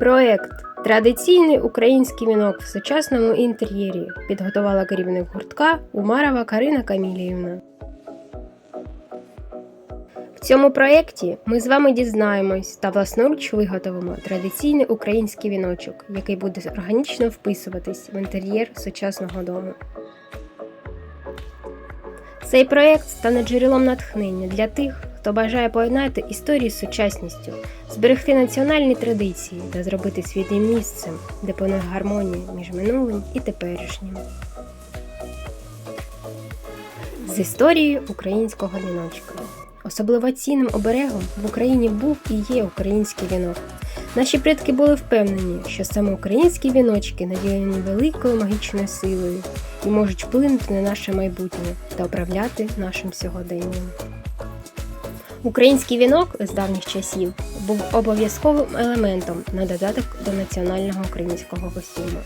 Проект Традиційний український вінок в сучасному інтер'єрі підготувала керівник гуртка Умарова Карина Каміліївна. В цьому проєкті ми з вами дізнаємось та власноруч виготовимо традиційний український віночок, який буде органічно вписуватись в інтер'єр сучасного дому. Цей проєкт стане джерелом натхнення для тих, хто бажає поєднати історію з сучасністю, зберегти національні традиції та зробити світ місцем, де панує гармонія між минулим і теперішнім. З історією українського віночка. Особливо цінним оберегом в Україні був і є український вінок. Наші предки були впевнені, що саме українські віночки наділені великою магічною силою і можуть вплинути на наше майбутнє та управляти нашим сьогоденням. Український вінок з давніх часів був обов'язковим елементом на додаток до національного українського костюму.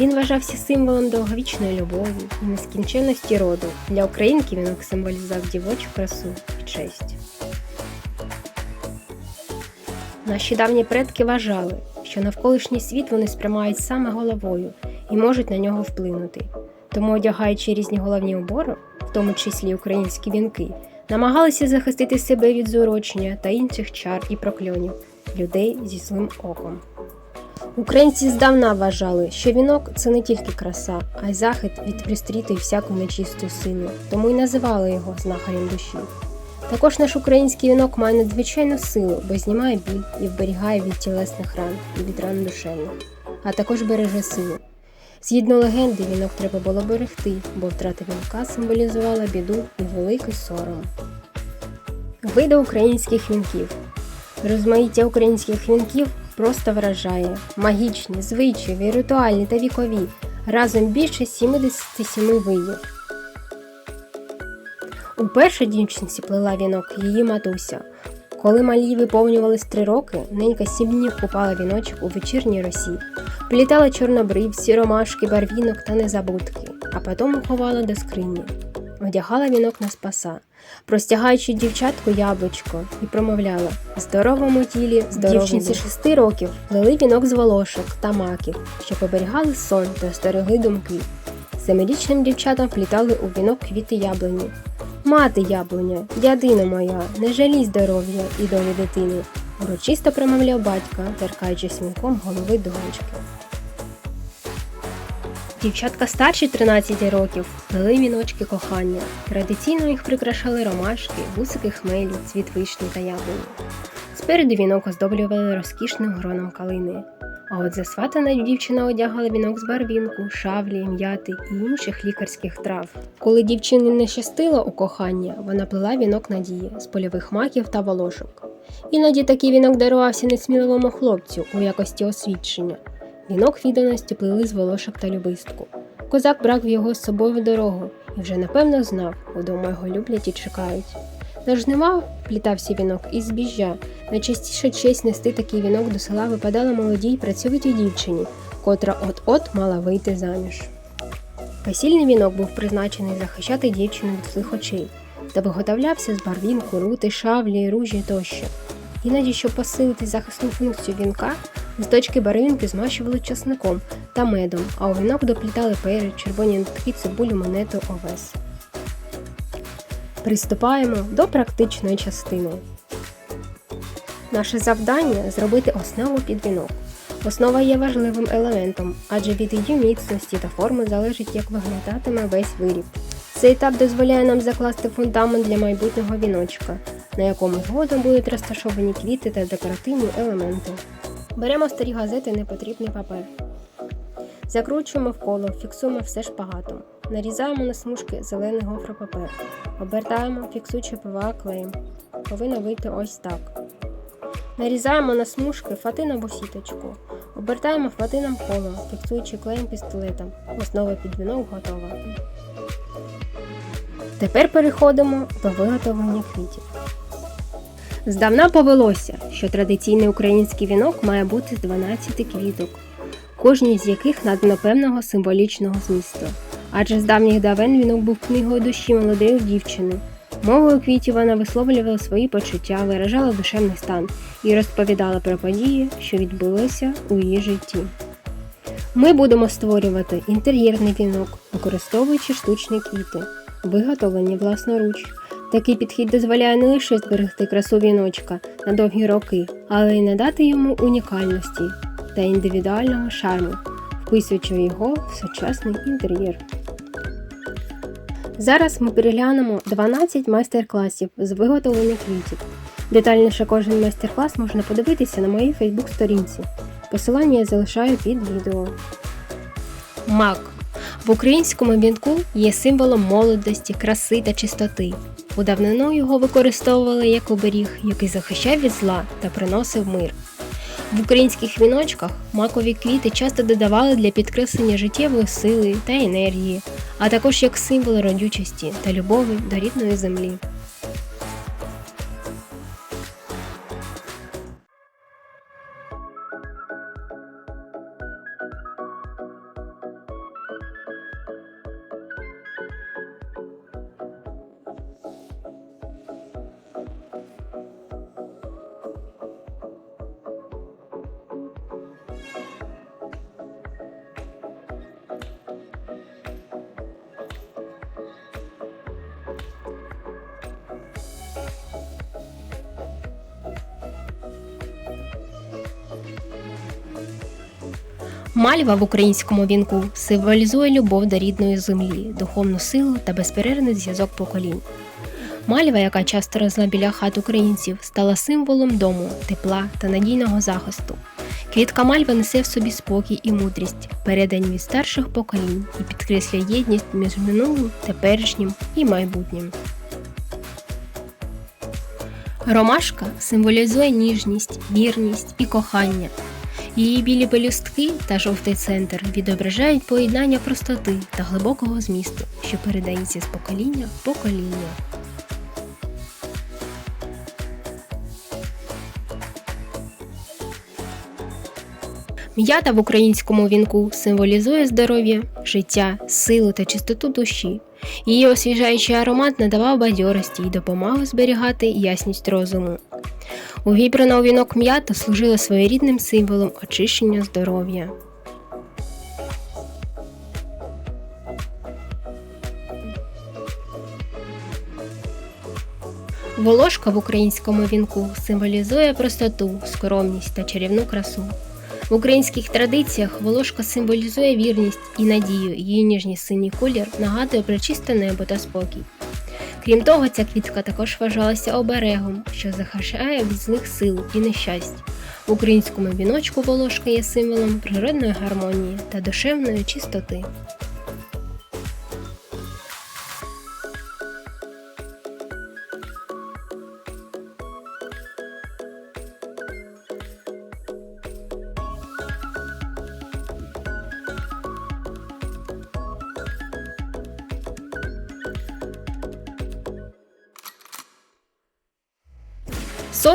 Він вважався символом довговічної любові і нескінченності роду. Для українки вінок символізував дівочу красу і честь. Наші давні предки вважали, що навколишній світ вони сприймають саме головою і можуть на нього вплинути. Тому, одягаючи різні головні убори, в тому числі українські вінки, намагалися захистити себе від зурочення та інших чар і прокльонів людей зі злим оком. Українці здавна вважали, що вінок це не тільки краса, а й захист від пристрітої всякої нечистої сили, тому й називали його знахарем душі. Також наш український вінок має надзвичайну силу, бо знімає біль і вберігає від тілесних ран і від ран душевних, а також береже силу. Згідно легенди, вінок треба було берегти, бо втрата вінка символізувала біду і великий сором. Види українських вінків. Розмаїття українських вінків просто вражає. Магічні, звичайні, ритуальні та вікові. Разом більше 77 видів. Уперше дівчинці плела вінок її матуся. Коли малій виповнювались три роки, ненька сім купала віночок у вечірній росі, плітала чорнобривці, ромашки, барвінок та незабудки, а потім ховала до скрині. Одягала вінок на спаса, простягаючи дівчатку яблучко, і промовляла здоровому тілі, здоровому. Дівчинці шести років плели вінок з волошок та маків, що поберігали сон та стерегли думки. Семирічним дівчатам плітали у вінок квіти яблуні. Мати яблуня, ядина моя, не жалій здоров'я і долі дитини, урочисто промовляв батька, торкаючи смінком голови донечки. Дівчатка старші 13 років плели віночки кохання. Традиційно їх прикрашали ромашки, вусики хмелі, цвіт вишні та яблуні. Спереду вінок оздоблювали розкішним гроном калини. А от засватана дівчина одягала вінок з барвінку, шавлі, м'яти і інших лікарських трав. Коли дівчині не щастило у кохання, вона плела вінок надії з польових маків та волошок. Іноді такий вінок дарувався несміливому хлопцю у якості освідчення. Вінок відданості плели з волошок та любистку. Козак брав його з собою в дорогу і вже напевно знав, удома його люблять і чекають. На жнива плітався вінок із збіжжя. Найчастіше честь нести такий вінок до села випадала молодій працьовитій дівчині, котра от-от мала вийти заміж. Весільний вінок був призначений захищати дівчину від злих очей та виготовлявся з барвінку, рути, шавлі, ружі тощо. Іноді, щоб посилити захисну функцію вінка, листочки барвінки змащували часником та медом, а у вінок доплітали перець, червоні нитки, цибулю, монету, овес. Приступаємо до практичної частини. Наше завдання зробити основу під вінок. Основа є важливим елементом, адже від її міцності та форми залежить, як виглядатиме весь виріб. Цей етап дозволяє нам закласти фундамент для майбутнього віночка, на якому згодом будуть розташовані квіти та декоративні елементи. Беремо старі газети непотрібний папер. Закручуємо вколо, фіксуємо все шпагатом. Нарізаємо на смужки зелений гофропапер. Обертаємо, фіксуючи ПВА клеєм. Повинно вийти ось так. Нарізаємо на смужки фатин або сіточку. Обертаємо фатином коло, фіксуючи клеєм пістолетом. Основа під вінок готова. Тепер переходимо до виготовлення квітів. Здавна повелося, що традиційний український вінок має бути з 12 квіток, кожній з яких надано певного символічного змісту. Адже з давніх давен вінок був книгою душі молодої дівчини. Мовою квітів вона висловлювала свої почуття, виражала душевний стан і розповідала про події, що відбулися у її житті. Ми будемо створювати інтер'єрний вінок, використовуючи штучні квіти, виготовлені власноруч. Такий підхід дозволяє не лише зберегти красу віночка на довгі роки, але й надати йому унікальності та індивідуального шарму, вписуючи його в сучасний інтер'єр. Зараз ми переглянемо 12 майстер-класів з виготовлення квітів. Детальніше кожен майстер-клас можна подивитися на моїй фейсбук-сторінці. Посилання я залишаю під відео. Мак в українському вінку є символом молодості, краси та чистоти. У давнину його використовували як оберіг, який захищав від зла та приносив мир. В українських віночках макові квіти часто додавали для підкреслення життєвої сили та енергії, а також як символ родючості та любові до рідної землі. Мальва в українському вінку символізує любов до рідної землі, духовну силу та безперервний зв'язок поколінь. Мальва, яка часто росла біля хат українців, стала символом дому, тепла та надійного захисту. Квітка мальви несе в собі спокій і мудрість, передані від старших поколінь і підкреслює єдність між минулим, теперішнім і майбутнім. Ромашка символізує ніжність, вірність і кохання. Її білі пелюстки та жовтий центр відображають поєднання простоти та глибокого змісту, що передається з покоління в покоління. М'ята в українському вінку символізує здоров'я, життя, силу та чистоту душі. Її освіжаючий аромат надавав бадьорості і допомагав зберігати ясність розуму. Увібрана у вінок м'ята служила своєрідним символом очищення здоров'я. Волошка в українському вінку символізує простоту, скромність та чарівну красу. В українських традиціях волошка символізує вірність і надію, її ніжний синій колір нагадує про чисте небо та спокій. Крім того, ця квітка також вважалася оберегом, що захищає від злих сил і нещасть. В українському віночку волошка є символом природної гармонії та душевної чистоти.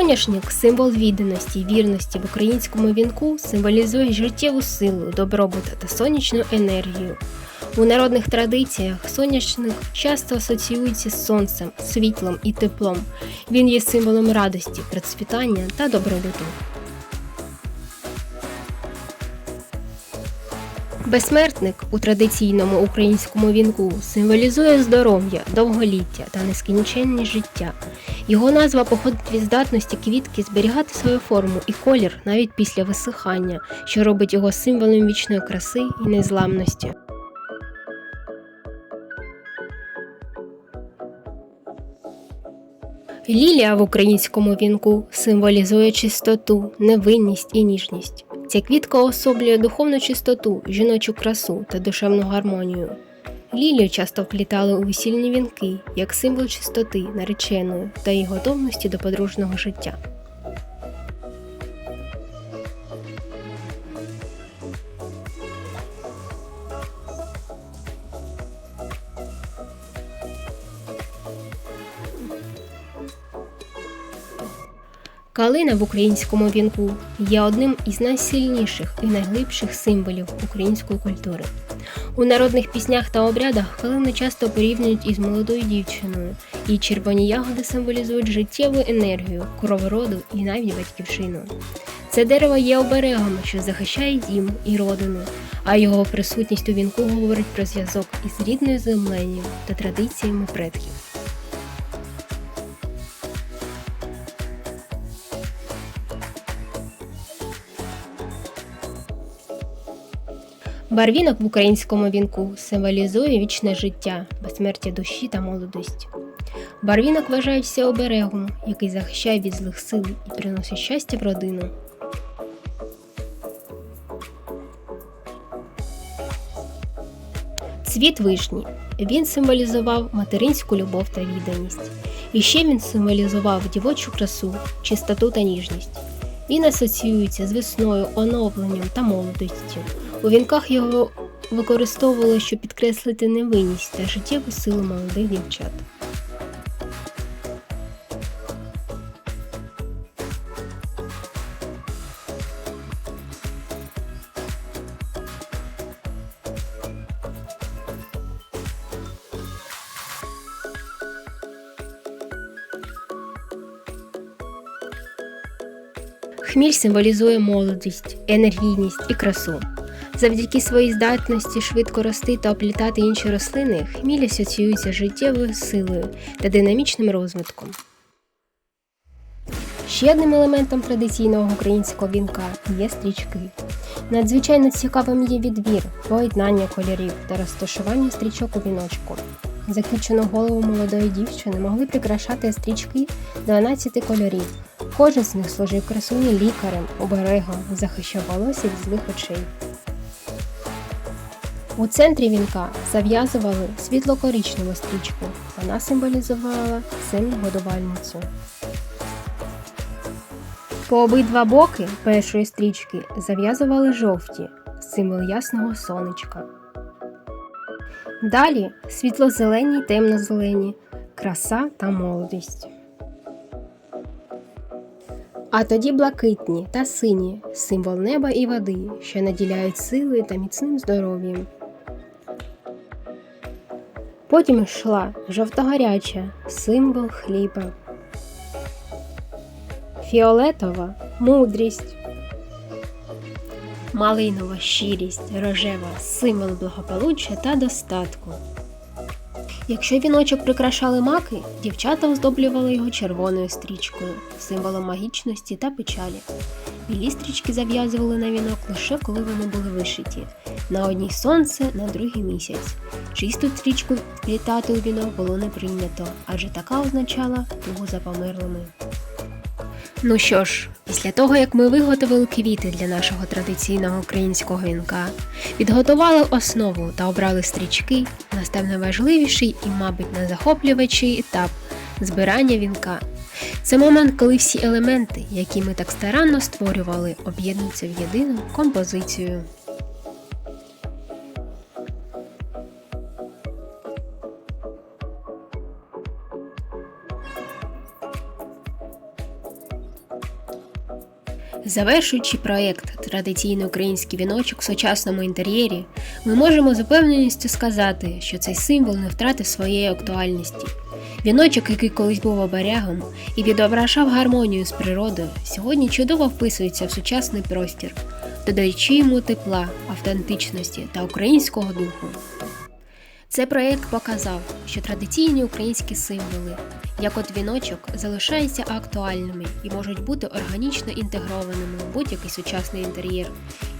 Соняшник символ відданості вірності в українському вінку символізує життєву силу, добробут та сонячну енергію. У народних традиціях соняшник часто асоціюється з сонцем, світлом і теплом. Він є символом радості, процвітання та добробуту. Безсмертник у традиційному українському вінку символізує здоров'я, довголіття та нескінченне життя. Його назва походить від здатності квітки зберігати свою форму і колір навіть після висихання, що робить його символом вічної краси і незламності. Лілія в українському вінку символізує чистоту, невинність і ніжність. Ця квітка особлює духовну чистоту, жіночу красу та душевну гармонію. Лілію часто вплітали у весільні вінки як символ чистоти, нареченої та її готовності до подружного життя. Калина в українському вінку є одним із найсильніших і найглибших символів української культури. У народних піснях та обрядах калину часто порівнюють із молодою дівчиною, і червоні ягоди символізують життєву енергію, кровороду і навіть батьківщину. Це дерево є оберегом, що захищає дім і родину, а його присутність у вінку говорить про зв'язок із рідною землею та традиціями предків. Барвінок в українському вінку символізує вічне життя, безсмертя душі та молодості. Барвінок вважається оберегом, який захищає від злих сил і приносить щастя в родину. Цвіт вишні. Він символізував материнську любов та відданість. І ще він символізував дівочу красу, чистоту та ніжність. Він асоціюється з весною, оновленням та молодістю. У вінках його використовували, щоб підкреслити невинність та життєву силу молодих дівчат. Хміль символізує молодість, енергійність і красу. Завдяки своїй здатності швидко рости та оплітати інші рослини, хміль асоціюється з життєвою силою та динамічним розвитком. Ще одним елементом традиційного українського вінка є стрічки. Надзвичайно цікавим є відбір, поєднання кольорів та розташування стрічок у віночку. Закінчену голову молодої дівчини могли прикрашати стрічки 12 кольорів. Кожен з них служив красуні лікарем, оберегом, захищав волосся від злих очей. У центрі вінка зав'язували світло-коричневу стрічку. Вона символізувала сильну годувальницю. По обидва боки першої стрічки зав'язували жовті символ ясного сонечка. Далі світло-зелені й темно-зелені, краса та молодість. А тоді блакитні та сині символ неба і води, що наділяють силою та міцним здоров'ям. Потім йшла жовтогаряча символ хліба. Фіолетова мудрість. Малинова щирість, рожева символ благополуччя та достатку. Якщо віночок прикрашали маки, дівчата оздоблювали його червоною стрічкою, символом магічності та печалі. Білі стрічки зав'язували на вінок лише коли вони були вишиті. На одній сонце, на другий місяць. Чисту стрічку вплітати у вінок було не прийнято, адже така означала тугу за померлими. Ну що ж, після того як ми виготовили квіти для нашого традиційного українського вінка, підготували основу та обрали стрічки, настав найважливіший і, мабуть, найзахоплювачий етап збирання вінка. Це момент, коли всі елементи, які ми так старанно створювали, об'єднуються в єдину композицію. Завершуючи проєкт Традиційний український віночок в сучасному інтер'єрі, ми можемо з упевненістю сказати, що цей символ не втратив своєї актуальності. Віночок, який колись був оберегом і відображав гармонію з природою, сьогодні чудово вписується в сучасний простір, додаючи йому тепла, автентичності та українського духу. Цей проєкт показав, що традиційні українські символи, як от віночок, залишаються актуальними і можуть бути органічно інтегрованими в будь-який сучасний інтер'єр,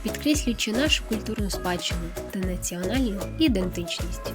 підкреслюючи нашу культурну спадщину та національну ідентичність.